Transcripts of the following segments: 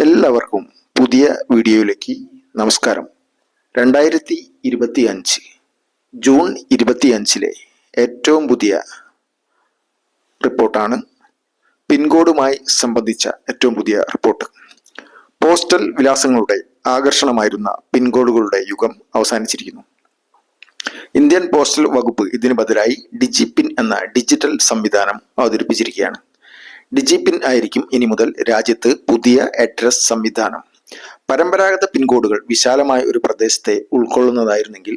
എല്ലാവർക്കും പുതിയ വീഡിയോയിലേക്ക് നമസ്കാരം. രണ്ടായിരത്തി ഇരുപത്തി അഞ്ച് ജൂൺ ഇരുപത്തി അഞ്ചിലെ ഏറ്റവും പുതിയ റിപ്പോർട്ടാണ് പിൻകോഡുമായി സംബന്ധിച്ച ഏറ്റവും പുതിയ റിപ്പോർട്ട്. പോസ്റ്റൽ വിലാസങ്ങളുടെ ആകർഷണമായിരുന്ന പിൻകോഡുകളുടെ യുഗം അവസാനിച്ചിരിക്കുന്നു. ഇന്ത്യൻ പോസ്റ്റൽ വകുപ്പ് ഇതിനു ബദലായി ഡിജിപിൻ എന്ന ഡിജിറ്റൽ സംവിധാനം അവതരിപ്പിച്ചിരിക്കുകയാണ്. ഡിജിപിൻ ആയിരിക്കും ഇനി മുതൽ രാജ്യത്ത് പുതിയ അഡ്രസ് സംവിധാനം. പരമ്പരാഗത പിൻകോഡുകൾ വിശാലമായ ഒരു പ്രദേശത്തെ ഉൾക്കൊള്ളുന്നതായിരുന്നെങ്കിൽ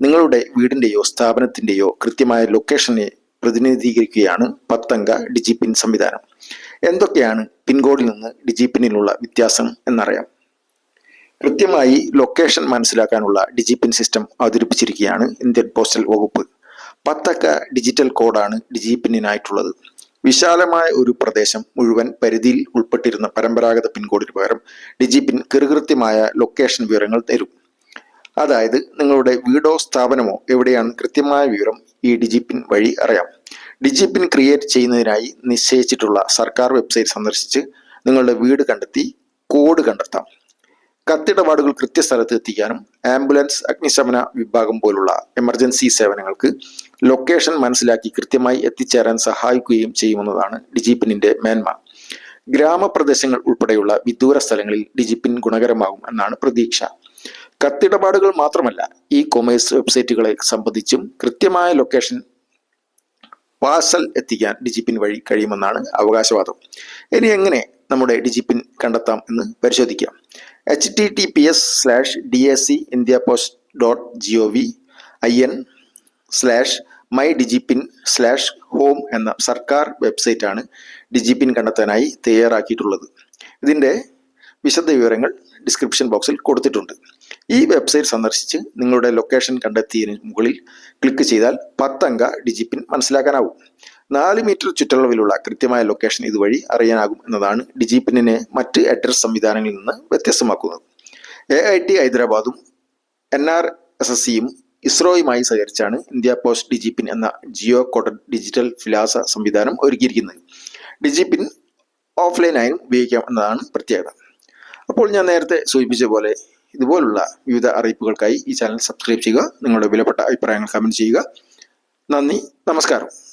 നിങ്ങളുടെ വീടിന്റെയോ സ്ഥാപനത്തിന്റെയോ കൃത്യമായ ലൊക്കേഷനെ പ്രതിനിധീകരിക്കുകയാണ് പത്തംഗ ഡിജിപിൻ സംവിധാനം. എന്തൊക്കെയാണ് പിൻകോഡിൽ നിന്ന് ഡിജിപിനിലുള്ള വ്യത്യാസം എന്നറിയാം. കൃത്യമായി ലൊക്കേഷൻ മനസ്സിലാക്കാനുള്ള ഡിജിപിൻ സിസ്റ്റം അവതരിപ്പിച്ചിരിക്കുകയാണ് ഇന്ത്യൻ പോസ്റ്റൽ വകുപ്പ്. പത്തക്ക ഡിജിറ്റൽ കോഡാണ് ഡിജിപിന്നിനായിട്ടുള്ളത് വിശാലമായ ഒരു പ്രദേശം മുഴുവൻ പരിധിയിൽ ഉൾപ്പെട്ടിരുന്ന പരമ്പരാഗത പിൻകോഡിന് പകരം ഡിജിപിൻ കൃകൃത്യമായ ലൊക്കേഷൻ വിവരങ്ങൾ തരും. അതായത് നിങ്ങളുടെ വീടോ സ്ഥാപനമോ എവിടെയാണ് കൃത്യമായ വിവരം ഈ ഡിജിപിൻ വഴി അറിയാം. ഡിജിപിൻ ക്രിയേറ്റ് ചെയ്യുന്നതിനായി നിശ്ചയിച്ചിട്ടുള്ള സർക്കാർ വെബ്സൈറ്റ് സന്ദർശിച്ച് നിങ്ങളുടെ വീട് കണ്ടെത്തി കോഡ് കണ്ടെത്താം. കത്തിടപാടുകൾ കൃത്യസ്ഥലത്ത് എത്തിക്കാനും ആംബുലൻസ് അഗ്നിശമന വിഭാഗം പോലുള്ള എമർജൻസി സേവനങ്ങൾക്ക് ലൊക്കേഷൻ മനസ്സിലാക്കി കൃത്യമായി എത്തിച്ചേരാൻ സഹായിക്കുകയും ചെയ്യുമെന്നതാണ് ഡിജിപിനിന്റെ മേന്മ. ഗ്രാമപ്രദേശങ്ങൾ ഉൾപ്പെടെയുള്ള വിദൂര സ്ഥലങ്ങളിൽ ഡിജിപിൻ ഗുണകരമാകും എന്നാണ് പ്രതീക്ഷ. കത്തിടപാടുകൾ മാത്രമല്ല ഇ കൊമേഴ്സ് വെബ്സൈറ്റുകളെ സംബന്ധിച്ചും കൃത്യമായ ലൊക്കേഷൻ പാർസൽ എത്തിക്കാൻ ഡിജിപിൻ വഴി കഴിയുമെന്നാണ് അവകാശവാദം. ഇനി എങ്ങനെ നമ്മുടെ ഡിജിപിൻ കണ്ടെത്താം എന്ന് പരിശോധിക്കാം. H T T P S slash D S C India post dot G O V I N slash my DIGIPIN slash home എന്ന സർക്കാർ വെബ്സൈറ്റ് വെബ്സൈറ്റാണ് ഡിജിപിൻ കണ്ടെത്താനായി തയ്യാറാക്കിയിട്ടുള്ളത്. ഇതിന്റെ വിശദ വിവരങ്ങൾ ഡിസ്ക്രിപ്ഷൻ ബോക്സിൽ കൊടുത്തിട്ടുണ്ട്. ഈ വെബ്സൈറ്റ് സന്ദർശിച്ച് നിങ്ങളുടെ ലൊക്കേഷൻ കണ്ടെത്തിയതിന് മുകളിൽ ക്ലിക്ക് ചെയ്താൽ പത്തംഗ ഡിജിപിൻ മനസ്സിലാക്കാനാവും. നാല് മീറ്റർ ചുറ്റളവിലുള്ള കൃത്യമായ ലൊക്കേഷൻ ഇതുവഴി അറിയാനാകും എന്നതാണ് ഡിജിപിന്നിനെ മറ്റ് അഡ്രസ് സംവിധാനങ്ങളിൽ നിന്ന് വ്യത്യസ്തമാക്കുന്നത്. എ ഐ ടി ഹൈദരാബാദും എൻ ആർ എസ് എസ് സിയും ഇസ്രോയുമായി സഹകരിച്ചാണ് ഇന്ത്യ പോസ്റ്റ് ഡിജിപിൻ എന്ന ജിയോ കോഡഡ് ഡിജിറ്റൽ ഫിലാസ സംവിധാനം ഒരുക്കിയിരിക്കുന്നത്. ഡിജിപിൻ ഓഫ്ലൈനായും ഉപയോഗിക്കാം എന്നതാണ് പ്രത്യേകത. അപ്പോൾ ഞാൻ നേരത്തെ സൂചിപ്പിച്ച പോലെ ഇതുപോലുള്ള വിവിധ അറിയിപ്പുകൾക്കായി ഈ ചാനൽ സബ്സ്ക്രൈബ് ചെയ്യുക നിങ്ങളുടെ വിലപ്പെട്ട അഭിപ്രായങ്ങൾ കമന്റ് ചെയ്യുക. നന്ദി നമസ്കാരം.